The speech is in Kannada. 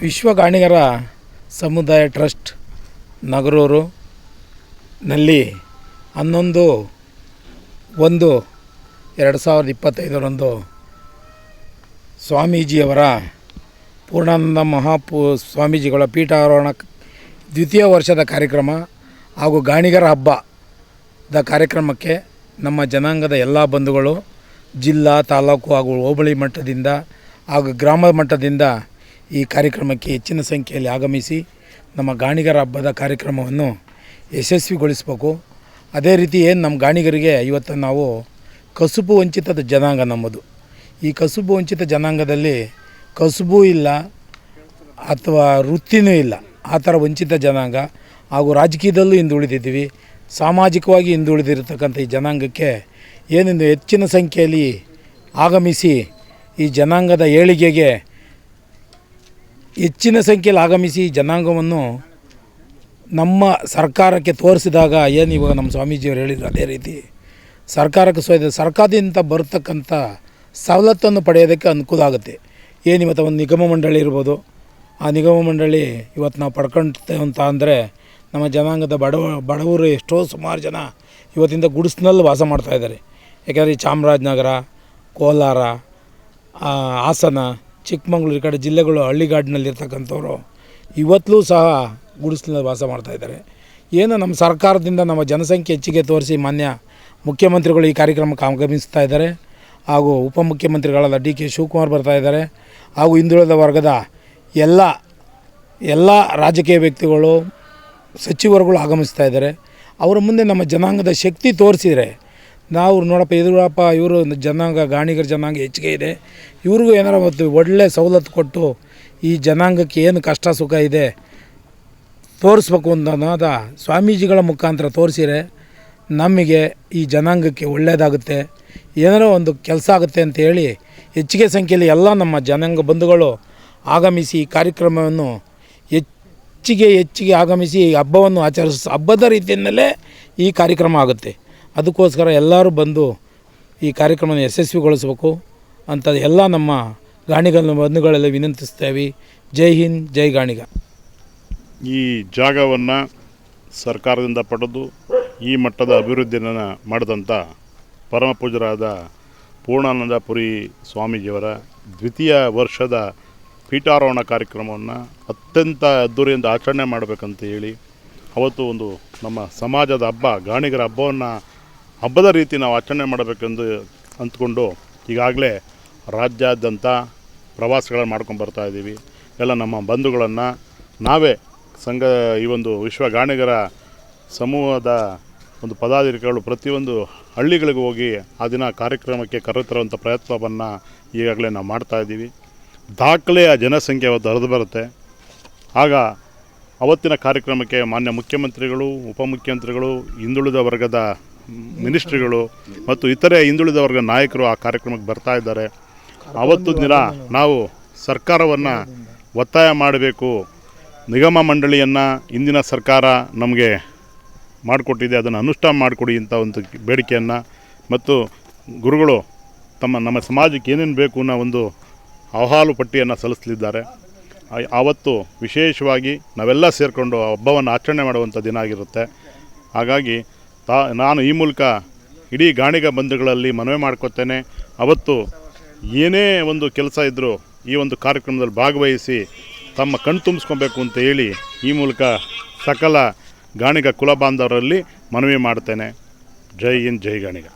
ವಿಶ್ವ ಗಾಣಿಗರ ಸಮುದಾಯ ಟ್ರಸ್ಟ್ ನಗರೂರು ನಲ್ಲಿ ಹನ್ನೊಂದು, ಒಂದು, ಎರಡು ಸಾವಿರದ ಇಪ್ಪತ್ತೈದರಂದು ಸ್ವಾಮೀಜಿಯವರ ಪೂರ್ಣಾನಂದ ಮಹಾಪೂ, ಸ್ವಾಮೀಜಿಗಳ ಪೀಠಾರೋಹಣ ದ್ವಿತೀಯ ವರ್ಷದ ಕಾರ್ಯಕ್ರಮ ಹಾಗೂ ಗಾಣಿಗರ ಹಬ್ಬದ ಕಾರ್ಯಕ್ರಮಕ್ಕೆ ನಮ್ಮ ಜನಾಂಗದ ಎಲ್ಲ ಬಂಧುಗಳು ಜಿಲ್ಲಾ, ತಾಲೂಕು ಹಾಗೂ ಹೋಬಳಿ ಮಟ್ಟದಿಂದ ಹಾಗೂ ಗ್ರಾಮ ಮಟ್ಟದಿಂದ ಈ ಕಾರ್ಯಕ್ರಮಕ್ಕೆ ಹೆಚ್ಚಿನ ಸಂಖ್ಯೆಯಲ್ಲಿ ಆಗಮಿಸಿ ನಮ್ಮ ಗಾಣಿಗರ ಹಬ್ಬದ ಕಾರ್ಯಕ್ರಮವನ್ನು ಯಶಸ್ವಿಗೊಳಿಸಬೇಕು. ಅದೇ ರೀತಿ ಏನು ನಮ್ಮ ಗಾಣಿಗರಿಗೆ ಇವತ್ತು ನಾವು ಕಸುಬು ವಂಚಿತದ ಜನಾಂಗ ನಮ್ಮದು. ಈ ಕಸುಬು ವಂಚಿತ ಜನಾಂಗದಲ್ಲಿ ಕಸುಬು ಇಲ್ಲ ಅಥವಾ ವೃತ್ತಿನೂ ಇಲ್ಲ. ಆ ಥರ ವಂಚಿತ ಜನಾಂಗ ಹಾಗೂ ರಾಜಕೀಯದಲ್ಲೂ ಹಿಂದುಳಿದಿದ್ದೀವಿ ಸಾಮಾಜಿಕವಾಗಿ ಹಿಂದುಳಿದಿರತಕ್ಕಂಥ ಈ ಜನಾಂಗಕ್ಕೆ ಏನೆಂದು ಹೆಚ್ಚಿನ ಸಂಖ್ಯೆಯಲ್ಲಿ ಆಗಮಿಸಿ ಈ ಜನಾಂಗದ ಏಳಿಗೆಗೆ ಹೆಚ್ಚಿನ ಸಂಖ್ಯೆಯಲ್ಲಿ ಆಗಮಿಸಿ ಜನಾಂಗವನ್ನು ನಮ್ಮ ಸರ್ಕಾರಕ್ಕೆ ತೋರಿಸಿದಾಗ ಏನು ಇವಾಗ ನಮ್ಮ ಸ್ವಾಮೀಜಿಯವರು ಹೇಳಿದ್ರು ಅದೇ ರೀತಿ. ಸರ್ಕಾರಕ್ಕೆ ಸಹ ಸರ್ಕಾರದಿಂದ ಬರ್ತಕ್ಕಂಥ ಸವಲತ್ತನ್ನು ಪಡೆಯೋದಕ್ಕೆ ಅನುಕೂಲ ಆಗುತ್ತೆ. ಏನು ಇವತ್ತು ಒಂದು ನಿಗಮ ಮಂಡಳಿ ಇರ್ಬೋದು, ಆ ನಿಗಮ ಮಂಡಳಿ ಇವತ್ತು ನಾವು ಪಡ್ಕೊಳ್ತೇವೆ ಅಂತ ಅಂದರೆ ನಮ್ಮ ಜನಾಂಗದ ಬಡವ ಬಡವರು ಎಷ್ಟೋ ಸುಮಾರು ಜನ ಇವತ್ತಿಂದ ಗುಡಿಸ್ನಲ್ಲಿ ವಾಸ ಮಾಡ್ತಾಯಿದ್ದಾರೆ ಯಾಕೆಂದರೆ ಚಾಮರಾಜನಗರ, ಕೋಲಾರ ಹಾಸನ ಚಿಕ್ಕಮಂಗ್ಳೂರು ಕಡೆ ಜಿಲ್ಲೆಗಳು ಹಳ್ಳಿಗಾಡಿನಲ್ಲಿರ್ತಕ್ಕಂಥವ್ರು ಇವತ್ತಲೂ ಸಹ ಗುಡಿಸ್ಲಿನಲ್ಲಿ ವಾಸ ಮಾಡ್ತಾಯಿದ್ದಾರೆ ಏನು ನಮ್ಮ ಸರ್ಕಾರದಿಂದ ನಮ್ಮ ಜನಸಂಖ್ಯೆ ಹೆಚ್ಚಿಗೆ ತೋರಿಸಿ ಮಾನ್ಯ ಮುಖ್ಯಮಂತ್ರಿಗಳು ಈ ಕಾರ್ಯಕ್ರಮಕ್ಕೆ ಆಗಮಿಸ್ತಾ ಇದ್ದಾರೆ. ಹಾಗೂ ಉಪಮುಖ್ಯಮಂತ್ರಿಗಳಾದ ಡಿ ಕೆ ಶಿವಕುಮಾರ್ ಬರ್ತಾ ಇದ್ದಾರೆ. ಹಾಗೂ ಹಿಂದುಳಿದ ವರ್ಗದ ಎಲ್ಲ ಎಲ್ಲ ರಾಜಕೀಯ ವ್ಯಕ್ತಿಗಳು, ಸಚಿವರುಗಳು ಆಗಮಿಸ್ತಾ ಇದ್ದಾರೆ. ಅವರ ಮುಂದೆ ನಮ್ಮ ಜನಾಂಗದ ಶಕ್ತಿ ತೋರಿಸಿದರೆ ನಾವು ನೋಡಪ್ಪ ಯಡಿಯೂರಪ್ಪ ಇವರು ಜನಾಂಗ, ಗಾಣಿಗರ ಜನಾಂಗ ಹೆಚ್ಚಿಗೆ ಇದೆ. ಇವ್ರಿಗೂ ಏನಾರ ಮತ್ತು ಒಳ್ಳೆ ಸವಲತ್ತು ಕೊಟ್ಟು ಈ ಜನಾಂಗಕ್ಕೆ ಏನು ಕಷ್ಟ ಸುಖ ಇದೆ ತೋರಿಸ್ಬೇಕು ಅಂತ ಅನ್ನೋದ ಸ್ವಾಮೀಜಿಗಳ ಮುಖಾಂತರ ತೋರಿಸಿರೆ ನಮಗೆ ಈ ಜನಾಂಗಕ್ಕೆ ಒಳ್ಳೆಯದಾಗುತ್ತೆ ಏನಾರೋ ಒಂದು ಕೆಲಸ ಆಗುತ್ತೆ ಅಂತ ಹೇಳಿ ಹೆಚ್ಚಿಗೆ ಸಂಖ್ಯೆಯಲ್ಲಿ ಎಲ್ಲ ನಮ್ಮ ಜನಾಂಗ ಬಂಧುಗಳು ಆಗಮಿಸಿ ಈ ಕಾರ್ಯಕ್ರಮವನ್ನು ಹೆಚ್ಚಿಗೆ ಹೆಚ್ಚಿಗೆ ಆಗಮಿಸಿ ಹಬ್ಬವನ್ನು ಆಚರಿಸ ಹಬ್ಬದ ರೀತಿಯಿಂದಲೇ ಈ ಕಾರ್ಯಕ್ರಮ ಆಗುತ್ತೆ. ಅದಕ್ಕೋಸ್ಕರ ಎಲ್ಲರೂ ಬಂದು ಈ ಕಾರ್ಯಕ್ರಮವನ್ನು ಯಶಸ್ವಿಗೊಳಿಸಬೇಕು ಅಂತ ಎಲ್ಲ ನಮ್ಮ ಗಾಣಿಗಳ ಬಂಧುಗಳೆಲ್ಲ ವಿನಂತಿಸ್ತೇವೆ. ಜೈ ಹಿಂದ್, ಜೈ ಗಾಣಿಗ ಈ ಜಾಗವನ್ನು ಸರ್ಕಾರದಿಂದ ಪಡೆದು ಈ ಮಟ್ಟದ ಅಭಿವೃದ್ಧಿಯನ್ನು ಮಾಡಿದಂಥ ಪರಮ ಪೂಜರಾದ ಪೂರ್ಣಾನಂದ ಪುರಿ ಸ್ವಾಮೀಜಿಯವರ ದ್ವಿತೀಯ ವರ್ಷದ ಪೀಠಾರೋಹಣ ಕಾರ್ಯಕ್ರಮವನ್ನು ಅತ್ಯಂತ ಅದ್ದೂರಿಯಿಂದ ಆಚರಣೆ ಮಾಡಬೇಕಂತ ಹೇಳಿ ಅವತ್ತು ಒಂದು ನಮ್ಮ ಸಮಾಜದ ಹಬ್ಬ, ಗಾಣಿಗರ ಹಬ್ಬವನ್ನು ಹಬ್ಬದ ರೀತಿ ನಾವು ಆಚರಣೆ ಮಾಡಬೇಕೆಂದು ಅಂದ್ಕೊಂಡು ಈಗಾಗಲೇ ರಾಜ್ಯಾದ್ಯಂತ ಪ್ರವಾಸಗಳನ್ನು ಮಾಡ್ಕೊಂಡು ಬರ್ತಾ ಇದ್ದೀವಿ. ಎಲ್ಲ ನಮ್ಮ ಬಂಧುಗಳನ್ನು ನಾವೇ ಸಂಘ, ಈ ಒಂದು ವಿಶ್ವ ಗಾಣಿಗರ ಸಮೂಹದ ಒಂದು ಪದಾಧಿಕಾರಿಗಳು ಪ್ರತಿಯೊಂದು ಹಳ್ಳಿಗಳಿಗೆ ಹೋಗಿ ಆ ದಿನ ಕಾರ್ಯಕ್ರಮಕ್ಕೆ ಕರೆತರುವಂಥ ಪ್ರಯತ್ನವನ್ನು ಈಗಾಗಲೇ ನಾವು ಮಾಡ್ತಾ ಇದ್ದೀವಿ. ದಾಖಲೆಯ ಜನಸಂಖ್ಯೆ ಅವತ್ತು ಹರಿದು ಬರುತ್ತೆ. ಆಗ ಅವತ್ತಿನ ಕಾರ್ಯಕ್ರಮಕ್ಕೆ ಮಾನ್ಯ ಮುಖ್ಯಮಂತ್ರಿಗಳು, ಉಪಮುಖ್ಯಮಂತ್ರಿಗಳು, ಹಿಂದುಳಿದ ವರ್ಗದ ಮಿನಿಸ್ಟ್ರಿಗಳು ಮತ್ತು ಇತರೆ ಹಿಂದುಳಿದ ವರ್ಗ ನಾಯಕರು ಆ ಕಾರ್ಯಕ್ರಮಕ್ಕೆ ಬರ್ತಾ ಇದ್ದಾರೆ. ಅವತ್ತು ದಿನ ನಾವು ಸರ್ಕಾರವನ್ನು ಒತ್ತಾಯ ಮಾಡಬೇಕು. ನಿಗಮ ಮಂಡಳಿಯನ್ನು ಇಂದಿನ ಸರ್ಕಾರ ನಮಗೆ ಮಾಡಿಕೊಟ್ಟಿದೆ. ಅದನ್ನು ಅನುಷ್ಠಾನ ಮಾಡಿಕೊಡಿ ಅಂತ ಒಂದು ಬೇಡಿಕೆಯನ್ನು ಮತ್ತು ಗುರುಗಳು ತಮ್ಮ ನಮ್ಮ ಸಮಾಜಕ್ಕೆ ಏನೇನು ಬೇಕು ಅನ್ನೋ ಒಂದು ಅಹವಾಲು ಪಟ್ಟಿಯನ್ನು ಸಲ್ಲಿಸಲಿದ್ದಾರೆ. ಆವತ್ತು ವಿಶೇಷವಾಗಿ ನಾವೆಲ್ಲ ಸೇರಿಕೊಂಡು ಹಬ್ಬವನ್ನು ಆಚರಣೆ ಮಾಡುವಂಥ ದಿನ ಆಗಿರುತ್ತೆ. ಹಾಗಾಗಿ ತಾ, ನಾನು ಈ ಮೂಲಕ ಇಡೀ ಗಾಣಿಗ ಬಂಧುಗಳಲ್ಲಿ ಮನವಿ ಮಾಡ್ಕೋತೇನೆ. ಅವತ್ತು ಏನೇ ಒಂದು ಕೆಲಸ ಇದ್ದರೂ ಈ ಒಂದು ಕಾರ್ಯಕ್ರಮದಲ್ಲಿ ಭಾಗವಹಿಸಿ ತಮ್ಮ ಕಣ್ ತುಂಬಿಸ್ಕೊಬೇಕು ಅಂತ ಹೇಳಿ ಈ ಮೂಲಕ ಸಕಲ ಗಾಣಿಗ ಕುಲ ಬಾಂಧವರಲ್ಲಿ ಮನವಿ ಮಾಡ್ತೇನೆ. ಜೈ ಇನ್ ಜೈ ಗಾಣಿಗ.